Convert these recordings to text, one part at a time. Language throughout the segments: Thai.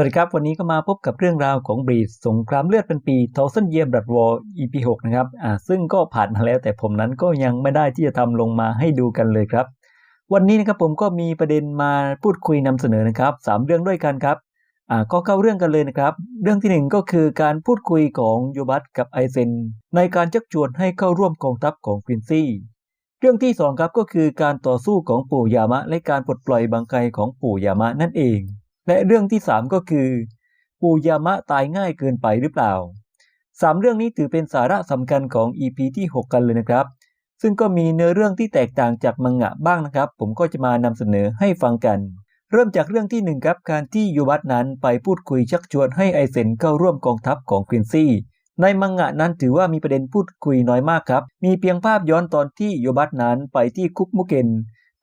สวัสดีครับ วันนี้ก็มาพบกับเรื่องราวของบรีดสงครามเลือดเป็นปีทอสันเยียบดัดวอ EP 6นะครับอ่าซึ่งก็ผ่านมาแล้วแต่ผมนั้นก็ยังไม่ได้ที่จะทำลงมาให้ดูกันเลยครับ วันนี้นะครับผมก็มีประเด็นมาพูดคุยนำเสนอนะครับสามเรื่องด้วยกันครับอ่าก็เข้าเรื่องกันเลยนะครับ เรื่องที่หนึ่งก็คือการพูดคุยของยูบัตกับไอเซน ในการชักชวนให้เข้าร่วมกองทัพของควินซี่ เรื่องที่สองครับก็คือการต่อสู้ของปู่ยามะ และการปลดปล่อยบังไคของปู่ยามะนั่นเอง และเรื่องที่3ก็คือ ปูยามะตายง่ายเกินไปหรือเปล่า3เรื่องนี้ถือเป็นสาระสำคัญของ EP ที่ 6 กันเลยนะครับ ซึ่งก็มีเนื้อเรื่องที่แตกต่างจากมังงะบ้างนะครับ ผมก็จะมานำเสนอให้ฟังกัน เริ่มจากเรื่องที่1ครับการที่ยูบัตนั้นไปพูดคุยชักชวนให้ไอเซนเข้าร่วมกองทัพของควินซี่ในมังงะนั้นถือว่ามีประเด็นพูดคุยน้อยมากครับ มีเพียงภาพย้อนตอนที่โยบัตนั้นไปที่คุกมุเกน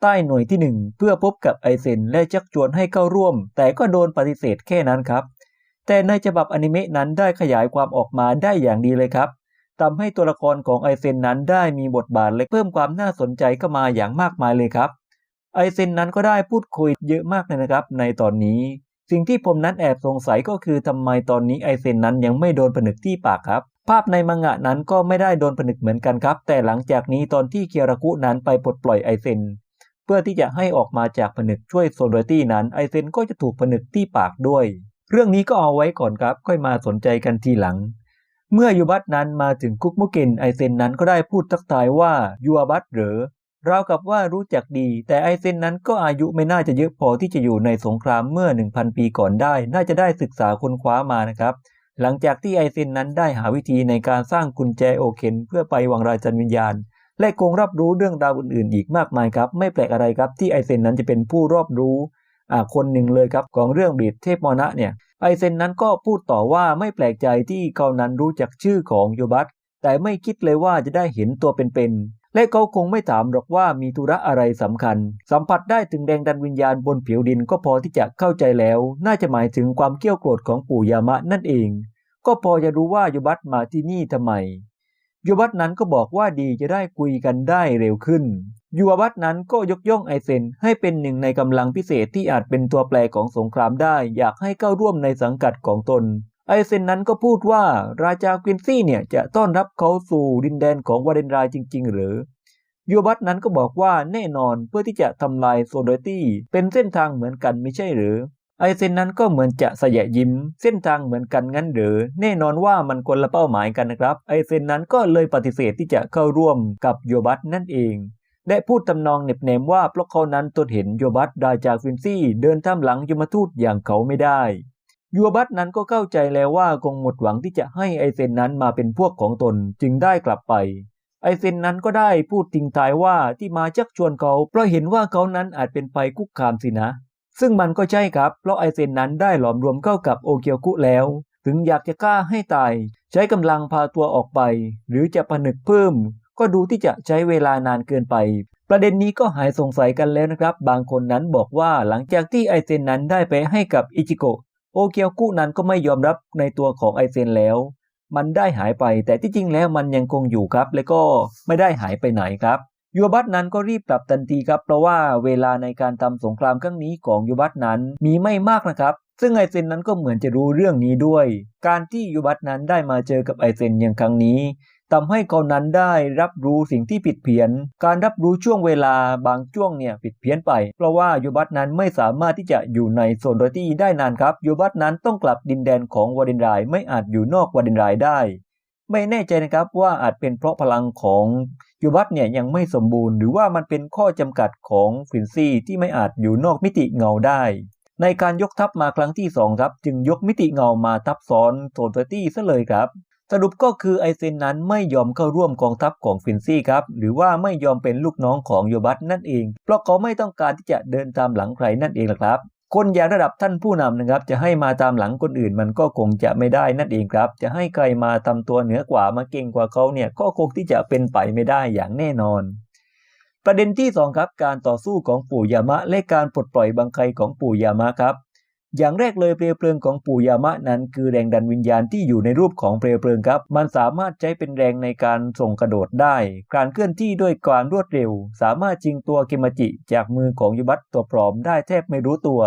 ใต้หน่วยที่ 1 เพื่อพบกับไอเซนและชักชวนให้เข้าร่วม แต่ก็โดนปฏิเสธแค่นั้นครับ แต่ในฉบับอนิเมะนั้นได้ขยายความออกมาได้อย่างดีเลยครับทำให้ตัวละครของไอเซนนั้นได้มีบทบาทและเพิ่มความน่าสนใจเข้ามาอย่างมากมายเลยครับ ไอเซนนั้นก็ได้พูดคุยเยอะมากเลยนะครับ ในตอนนี้ สิ่งที่ผมนั้นแอบสงสัยก็คือทำไมตอนนี้ไอเซนนั้นยังไม่โดนผนึกที่ปากครับภาพในมังงะนั้นก็ไม่ได้โดนผนึกเหมือนกันครับ แต่หลังจากนี้ตอนที่เคียรากุนั้นไปปลดปล่อยไอเซน เพื่อที่จะให้ออกมาจากผนึกช่วยโซโลตี้นั้นไอเซนก็จะถูกผนึกที่ปากด้วย เรื่องนี้ก็เอาไว้ก่อนครับค่อยมาสนใจกันทีหลัง เมื่อยูบัตนั้นมาถึงคุกมุกินไอเซนนั้นก็ได้พูดทักทายว่ายูบัตเหรอราวกับว่ารู้จักดี แต่ไอเซนนั้นก็อายุไม่น่าจะเยอะพอที่จะอยู่ในสงครามเมื่อ 1,000 ปีก่อนได้ น่าจะได้ศึกษาค้นคว้ามานะครับ หลังจากที่ไอเซนนั้นได้หาวิธีในการสร้างกุญแจโอเคนเพื่อไปวังราชันวิญญาณ และคงรับรู้เรื่องราวอื่นๆ อีกมากมายครับ ไม่แปลกอะไรครับที่ไอเซนนั้นจะเป็นผู้รอบรู้คนหนึ่งเลยครับของเรื่องบีดเทพมรณะเนี่ยไอเซนนั้นก็พูดต่อว่าไม่แปลกใจที่เขานั้นรู้จักชื่อของโยบัตแต่ไม่คิดเลยว่าจะได้เห็นตัวเป็นๆและเขาคงไม่ถามหรอกว่ามีธุระอะไรสำคัญ สัมผัสได้ถึงแรงดันวิญญาณบนผิวดินก็พอที่จะเข้าใจแล้ว น่าจะหมายถึงความเกี้ยวโกรธของปู่ยามะนั่นเอง ก็พอจะรู้ว่าโยบัตมาที่นี่ทำไม ยูบัตนั้นก็บอกว่าดีจะได้คุยกันได้เร็วขึ้นยูบัตนั้นก็ยกย่องไอเซนให้เป็นหนึ่งในกำลังพิเศษที่อาจเป็นตัวแปรของสงครามได้ อยากให้เข้าร่วมในสังกัดของตน ไอเซนนั้นก็พูดว่าราชาควินซี่เนี่ยจะต้อนรับเขาสู่ดินแดนของวาเดนรายจริง ๆ หรือยูบัตนั้นก็บอกว่าแน่นอนเพื่อที่จะทำลายโซโดตี้เป็นเส้นทางเหมือนกันไม่ใช่หรือ ไอเซนนั้นก็เหมือนจะสยะยิ้ม เส้นทางเหมือนกันงั้นหรือ แน่นอนว่ามันคนละเป้าหมายกันนะครับ ไอเซนนั้นก็เลยปฏิเสธที่จะเข้าร่วมกับโยบัตนั่นเอง และพูดตำนองเน็บแนมว่าเพราะเขานั้นตนเห็นโยบัตได้จากฟินซี่ เดินท่ามหลังยมทูตอย่างเขาไม่ได้โยบัตนั้นก็เข้าใจแล้วว่าคงหมดหวังที่จะให้ไอเซนนั้นมาเป็นพวกของตนจึงได้กลับไป ไอเซนนั้นก็ได้พูดทิ้งท้ายว่าที่มาชักชวนเขาเพราะเห็นว่าเขานั้นอาจเป็นไปคุกคามสินะ ซึ่งมันก็ใช่ครับ เพราะไอเซนนั้นได้หลอมรวมเข้ากับโอเกียวกุแล้ว ถึงอยากจะกล้าให้ตาย ใช้กำลังพาตัวออกไป หรือจะผนึกเพิ่ม ก็ดูที่จะใช้เวลานานเกินไป ประเด็นนี้ก็หายสงสัยกันแล้วนะครับ บางคนนั้นบอกว่าหลังจากที่ไอเซนนั้นได้ไปให้กับอิจิโกะโอเกียวกุนั้นก็ไม่ยอมรับในตัวของไอเซนแล้ว มันได้หายไปแต่ที่จริงแล้วมันยังคงอยู่ครับ และก็ไม่ได้หายไปไหนครับ ยูบัตนั้นก็รีบกลับทันทีครับ เพราะว่าเวลาในการทำสงครามครั้งนี้ของยูบัตนั้นมีไม่มากนะครับ ซึ่งไอเซนนั้นก็เหมือนจะรู้เรื่องนี้ด้วย การที่ยูบัตนั้นได้มาเจอกับไอเซนอย่างครั้งนี้ทำให้เขานั้นได้รับรู้สิ่งที่ผิดเพี้ยน การรับรู้ช่วงเวลาบางช่วงเนี่ยผิดเพี้ยนไป เพราะว่ายูบัตนั้นไม่สามารถที่จะอยู่ในโซนโดตี้ได้นานครับยูบัตนั้นต้องกลับดินแดนของวาเดนไรไม่อาจอยู่นอกวาเดนไรได้ ไม่แน่ใจนะครับว่าอาจเป็นเพราะพลังของยูบัตเนี่ยยังไม่สมบูรณ์ หรือว่ามันเป็นข้อจำกัดของฟินซี่ที่ไม่อาจอยู่นอกมิติเงาได้ ในการยกทัพมาครั้งที่2ครับจึงยกมิติเงามาทับซ้อนโซนโดตี้ซะเลยครับสรุปก็คือไอเซนนั้นไม่ยอมเข้าร่วมกองทัพของฟินซี่ครับ หรือว่าไม่ยอมเป็นลูกน้องของโยบัตนั่นเอง เพราะเขาไม่ต้องการที่จะเดินตามหลังใครนั่นเองละครับ คนอย่างระดับท่านผู้นำนะครับ จะให้มาตามหลังคนอื่นมันก็คงจะไม่ได้นั่นเองครับ จะให้ใครมาทำตัวเหนือกว่ามาเก่งกว่าเขาเนี่ยก็คงที่จะเป็นไปไม่ได้อย่างแน่นอน ประเด็นที่สองครับ การต่อสู้ของปู่ยามะและการปลดปล่อยบังไคของปู่ยามะครับ อย่างแรกเลยเปลวเพลิงของปู่ยามะนั้น คือแรงดันวิญญาณที่อยู่ในรูปของเปลวเพลิงครับ มันสามารถใช้เป็นแรงในการส่งกระโดดได้ การเคลื่อนที่ด้วยการรวดเร็ว สามารถจิงตัวเกมาจิ จากมือของยุบัตตัวปลอมได้แทบไม่รู้ตัว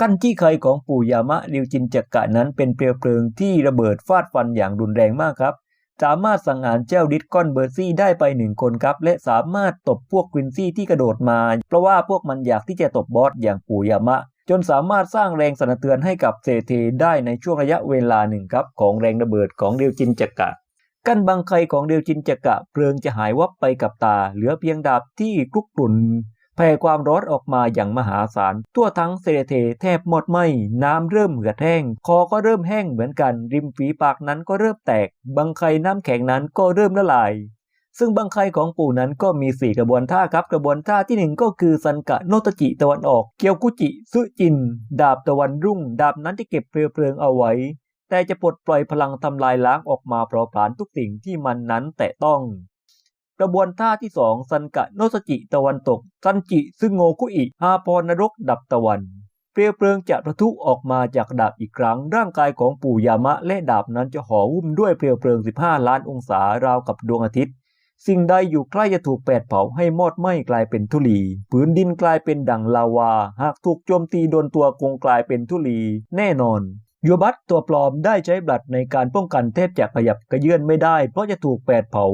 กั้นจี้ไคของปู่ยามะริวจินจักกะนั้นเป็นเปลวเพลิงที่ระเบิดฟาดฟันอย่างรุนแรงมากครับ สามารถสังหารเจ้าดิสก้อนเบอร์ซี่ได้ไปหนึ่งคนครับ และสามารถตบพวกควินซี่ที่กระโดดมา เพราะว่าพวกมันอยากที่จะตบบอสอย่างปู่ยามะ จนสามารถสร้างแรงสั่นสะเทือนให้กับเซเทได้ในช่วงระยะเวลาหนึ่งครับของแรงระเบิดของเดียวจินจักกะกั้นบังไคของเดียวจินจักกะเพลิงจะหายวับไปกับตา เหลือเพียงดาบที่คลุกกลุ่นแผ่ความร้อนออกมาอย่างมหาศาล ทั่วทั้งเซเทแทบหมดไหมน้ำเริ่มเหือดแห้ง คอก็เริ่มแห้งเหมือนกัน ริมฝีปากนั้นก็เริ่มแตก บังไคน้ำแข็งนั้นก็เริ่มละลาย ซึ่งบังไคของปู่นั้นก็มี 4 กระบวนท่าครับ กระบวนท่าที่ 1 ก็คือสันกะโนตจิตะวันออก เกียวกุจิซุจิน ดาบตะวันรุ่ง ดาบนั้นจะเก็บเปลวเพลิงเอาไว้ แต่จะปลดปล่อยพลังทำลายล้างออกมาเผาผลาญทุกสิ่งที่มันนั้นแตะต้อง กระบวนท่าที่สองซันกะโนสจิตะวันตกซันจิซึงโงคุอิฮาพรนรกดับตะวันเปลวเพลิงจะประทุออกมาจากดาบอีกครั้ง ร่างกายของปู่ยามะและดาบนั้นจะห่อหุ้มด้วยเปลวเพลิง 15 ล้านองศาราวกับดวงอาทิตย์ สิ่งใดอยู่ใกล้จะถูกแปดเผาให้มอดไหม้กลายเป็นทุลีผืนดินกลายเป็นดั่งลาวา หากถูกโจมตีโดนตัวคงกลายเป็นทุลี แน่นอนยูบัตตัวปลอมได้ใช้บลัดในการป้องกันแทบจะขยับกระเยื่อนไม่ได้ เพราะจะถูกแปดเผา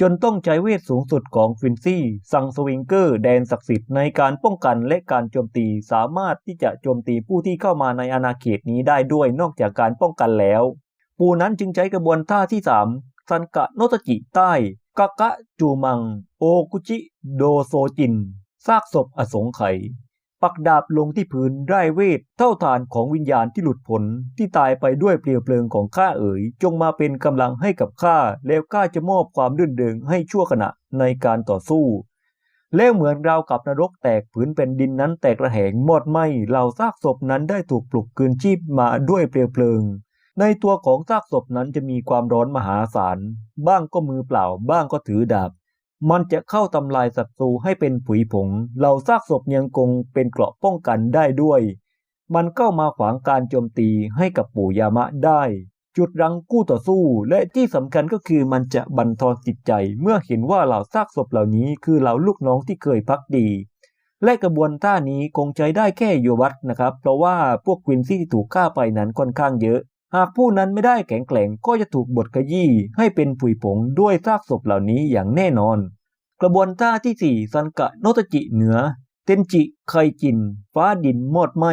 จนต้องใช้เวทสูงสุดของฟินซี่ซังสวิงเกอร์แดนศักดิ์สิทธิ์ในการป้องกันและการโจมตีสามารถที่จะโจมตีผู้ที่เข้ามาในอาณาเขตนี้ได้ด้วยนอกจากการป้องกันแล้ว ปูนั้นจึงใช้กระบวนท่าที่ 3 ซันกะโนตจิใต้กะกะจูมัง โอกุจิ โดโซจิน ซากศพอสงไขยปักดาบลงที่พื้นได้เวท เท่าฐานของวิญญาณที่หลุดพ้นที่ตายไปด้วยเปลวเพลิงของข้าเอ๋ย จงมาเป็นกำลังให้กับข้า แล้วข้าจะมอบความรื่นเริงให้ชั่วขณะในการต่อสู้ แล้วเหมือนราวกับนรกแตกผืนเป็นดินนั้นแตกระแหงหมดไหมเหล่าซากศพนั้นได้ถูกปลุกคืนชีพมาด้วยเปลวเพลิง ในตัวของซากศพนั้นจะมีความร้อนมหาศาล บ้างก็มือเปล่า บ้างก็ถือดาบ มันจะเข้าทำลายศัตรูให้เป็นผุยผง เหล่าซากศพยังคงเป็นเกราะป้องกันได้ด้วย มันเข้ามาขวางการโจมตีให้กับปู่ยามะได้ จุดรังกู้ต่อสู้ และที่สำคัญก็คือมันจะบันทอนจิตใจเมื่อเห็นว่าเหล่าซากศพเหล่านี้คือเหล่าลูกน้องที่เคยพักดีและกระบวนท่านี้คงใช้ได้แค่โยวัตนะครับ เพราะว่าพวกควินซี่ที่ถูกฆ่าไปนั้นค่อนข้างเยอะ หากผู้นั้นไม่ได้แข็งแกร่งก็จะถูกบดขยี้ให้เป็นผุยผงด้วยซากศพเหล่านี้อย่างแน่นอน กระบวนท่าที่4ซันกะโนตจิเหนือ เทนจิไคจิน ฟ้าดินมอดไหม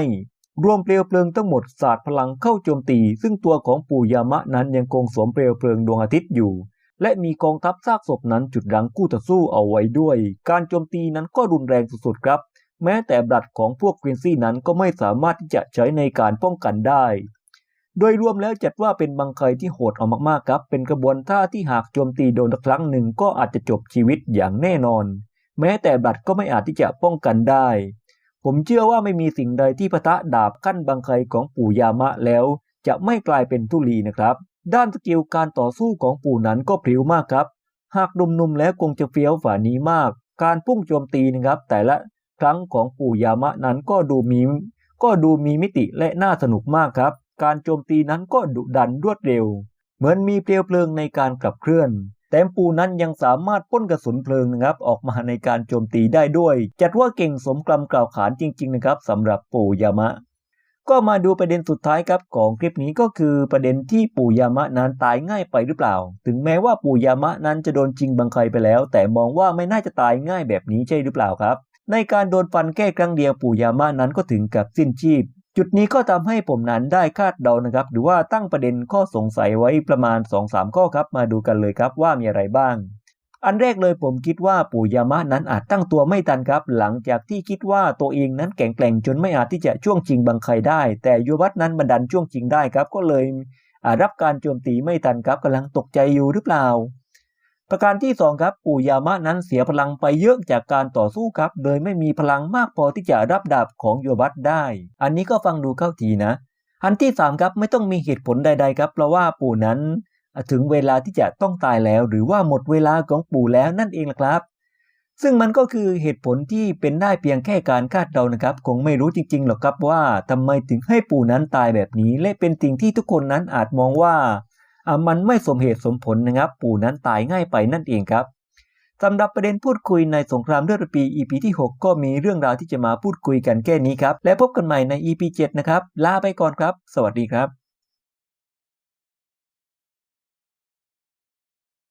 รวมเปลวเพลิงทั้งหมดสาดพลังเข้าโจมตี ซึ่งตัวของปู่ยามะนั้นยังคงสวมเปลวเพลิงดวงอาทิตย์อยู่ และมีกองทัพซากศพนั้นจุดรังกู้ต่อสู้เอาไว้ด้วย การโจมตีนั้นก็รุนแรงสุดๆครับ แม้แต่บลัดของพวกควินซี่นั้นก็ไม่สามารถที่จะใช้ในการป้องกันได้ โดยรวมแล้วจัดว่าเป็นบังไคยที่โหดเอามากๆครับ เป็นกระบวนท่าที่หากโจมตีโดนครั้งหนึ่งก็อาจจะจบชีวิตอย่างแน่นอน แม้แต่บลัดก็ไม่อาจที่จะป้องกันได้ ผมเชื่อว่าไม่มีสิ่งใดที่พะทะดาบขั้นบังไคยของปู่ยามะแล้ว จะไม่กลายเป็นทุลีนะครับ ด้านสกิลการต่อสู้ของปู่นั้นก็พริ้วมากครับ หากนุ่มๆแล้วคงจะเฟี้ยวฝ่านี้มาก การพุ่งโจมตีนะครับ แต่ละครั้งของปู่ยามะนั้นก็ดูมีก็ดูมีมิติและน่าสนุกมากครับ การโจมตีนั้นก็ดุดันรวดเร็ว เหมือนมีเปลวเพลิงในการขับเคลื่อน แต้มปูนั้นยังสามารถพ่นกระสุนเพลิงนะครับออกมาในการโจมตีได้ด้วย จัดว่าเก่งสมกลำกล่าวขานจริง ๆ นะครับสำหรับปู่ยามะ ก็มาดูประเด็นสุดท้ายครับของคลิปนี้ก็คือประเด็นที่ปู่ยามะนั้นตายง่ายไปหรือเปล่า ถึงแม้ว่าปู่ยามะนั้นจะโดนจริงบังไคไปแล้ว แต่มองว่าไม่น่าจะตายง่ายแบบนี้ใช่หรือเปล่าครับในการโดนฟันแค่ครั้งเดียวปู่ยามะนั้นก็ถึงกับสิ้นชีพ จุดนี้ก็ทำให้ผมนั้นได้คาดเดานะครับ หรือว่าตั้งประเด็นข้อสงสัยไว้ประมาณ 2-3 ข้อครับ มาดูกันเลยครับว่ามีอะไรบ้าง อันแรกเลยผมคิดว่าปู่ยามะนั้นอาจตั้งตัวไม่ทันครับ หลังจากที่คิดว่าตัวเองนั้นแข็งแกร่งจนไม่อาจที่จะช่วงชิงบังไครได้ แต่โยวัตนั้นบันดันช่วงชิงได้ครับ ก็เลยรับการโจมตีไม่ทันครับกำลังตกใจอยู่หรือเปล่า ประการที่ 2 ครับปู่ยามะนั้นเสียพลังไปเยอะจากการต่อสู้ครับ โดยไม่มีพลังมากพอที่จะรับดาบของโยบัตได้ อันนี้ก็ฟังดูเข้าทีนะ อันที่ 3 ครับไม่ต้องมีเหตุผลใด ๆ ครับ เพราะว่าปู่นั้น ถึงเวลาที่จะต้องตายแล้ว หรือว่าหมดเวลาของปู่แล้วนั่นเองละครับ ซึ่งมันก็คือเหตุผลที่เป็นได้เพียงแค่การคาดเดานะครับ คงไม่รู้จริงๆหรอกครับว่าทำไมถึงให้ปู่นั้นตายแบบนี้ และเป็นสิ่งที่ทุกคนนั้นอาจมองว่า มันไม่สมเหตุสมผลนะครับ ปู่นั้นตายง่ายไปนั่นเองครับสำหรับประเด็นพูดคุยในสงครามเลือดปี EP ที่ 6 ก็มีเรื่องราวที่จะมาพูดคุยกันแค่นี้ครับ และพบกันใหม่ใน EP 7 นะครับ ลาไปก่อนครับ สวัสดีครับ